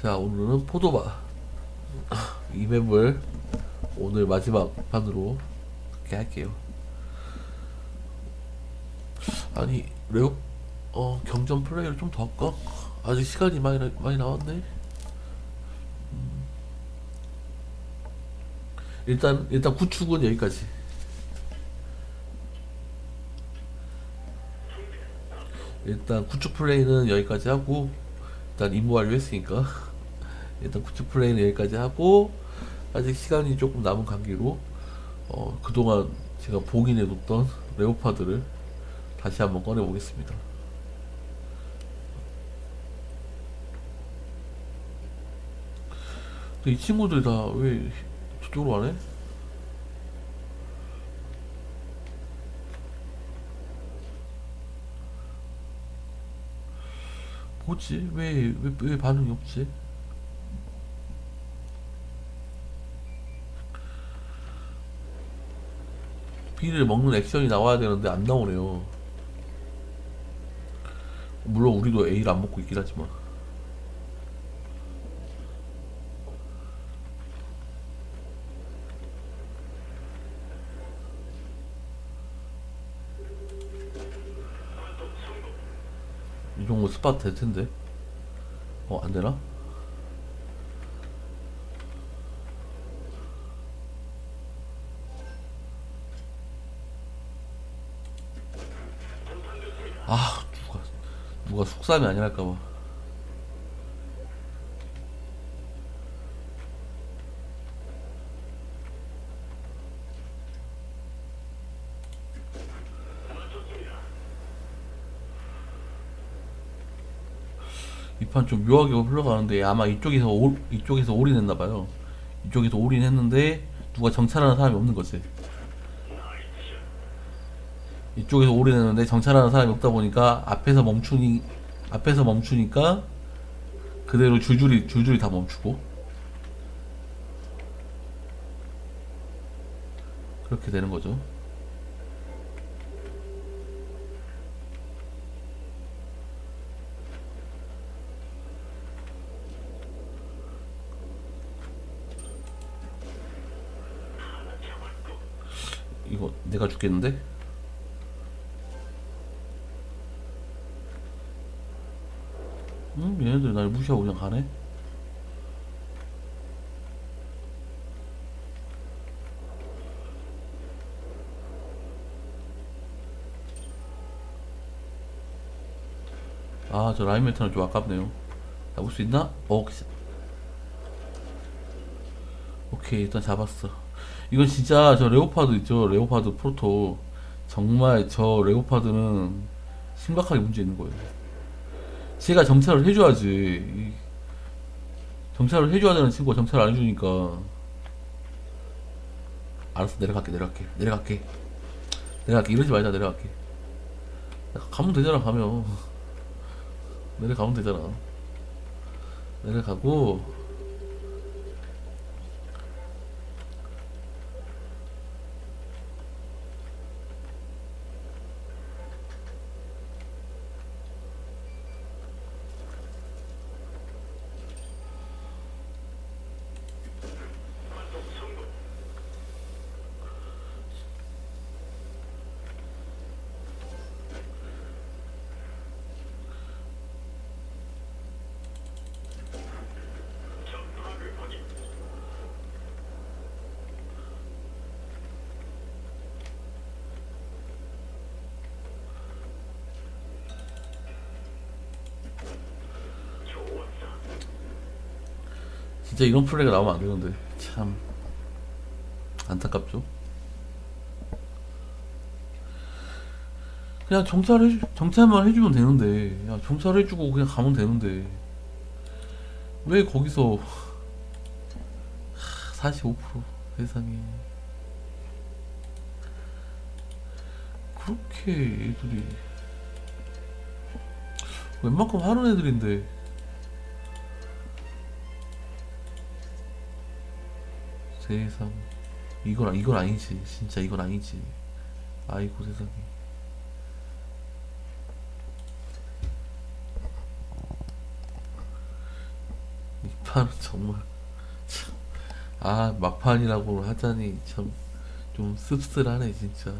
자 오늘은 포도바. 이 맵을 오늘 마지막 판으로 그렇게 할게요. 아니 레오 어 경전 플레이를 좀 더 할까? 아직 시간이 많이 나- 많이 나왔네. 음. 일단 일단 구축은 여기까지. 일단 구축 플레이는 여기까지 하고 일단 임무 완료했으니까 일단 구축 플레이는 여기까지 하고 아직 시간이 조금 남은 관계로 어, 그동안 제가 봉인해 뒀던 레오파드를 다시 한번 꺼내 보겠습니다. 이 친구들이 다왜 저쪽으로 안 해? 뭐지? 왜, 왜, 왜 반응이 없지? 비를 먹는 액션이 나와야 되는데 안 나오네요. 물론 우리도 A를 안 먹고 있긴 하지만. 이 정도 스팟 될 텐데. 어, 안 되나? 아, 누가, 누가 속삼이 아니랄까봐. 이 판 좀 묘하게 흘러가는데 아마 이쪽에서 올, 이쪽에서 올인했나봐요. 이쪽에서 올인했는데 누가 정찰하는 사람이 없는 거지. 이쪽에서 올인했는데 정찰하는 사람이 없다 보니까 앞에서 멈추니 앞에서 멈추니까 그대로 줄줄이 줄줄이 다 멈추고 그렇게 되는 거죠. 이거 내가 죽겠는데? 응? 얘네들 날 무시하고 그냥 가네? 아, 저 라인 메타는 좀 아깝네요. 잡을 수 있나? 어, 씨. 오케이, 일단 잡았어. 이건 진짜 저 레오파드 있죠? 레오파드 프로토. 정말 저 레오파드는 심각하게 문제 있는 거예요. 제가 정찰을 해줘야지. 이- 정찰을 해줘야 되는 친구가 정찰 안 해주니까. 알았어, 내려갈게, 내려갈게, 내려갈게. 내려갈게, 이러지 말자, 내려갈게. 가면 되잖아, 가면. 내려가면 되잖아. 내려가고, 진짜 이런 플레이가 나오면 안 되는데. 참. 안타깝죠? 그냥 정찰 해, 정찰만 해주면 되는데. 야, 정찰 해주고 그냥 가면 되는데. 왜 거기서. 하, 45% 세상에. 그렇게 애들이. 웬만큼 하는 애들인데. 세상 이건 이건 아니지. 진짜 이건 아니지. 아이고 세상에. 이 막판은 정말 참, 아 막판이라고 하자니 참 좀 씁쓸하네 진짜.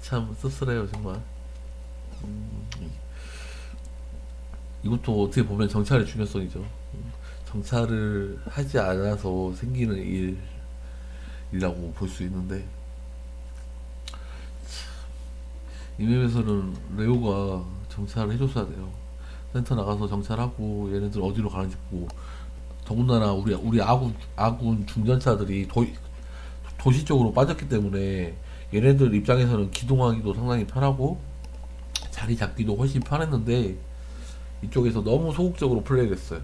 참 씁쓸해요 정말. 음, 이것도 어떻게 보면 정찰의 중요성이죠. 음, 정찰을 하지 않아서 생기는 일이라고 볼 수 있는데 이 맵에서는 레오가 정찰을 해줬어야 돼요. 센터 나가서 정찰하고 얘네들 어디로 가는지 보고 더군다나 우리 우리 아군 아군 중전차들이 도, 도시 쪽으로 빠졌기 때문에 얘네들 입장에서는 기동하기도 상당히 편하고 자리 잡기도 훨씬 편했는데 이쪽에서 너무 소극적으로 플레이를 했어요.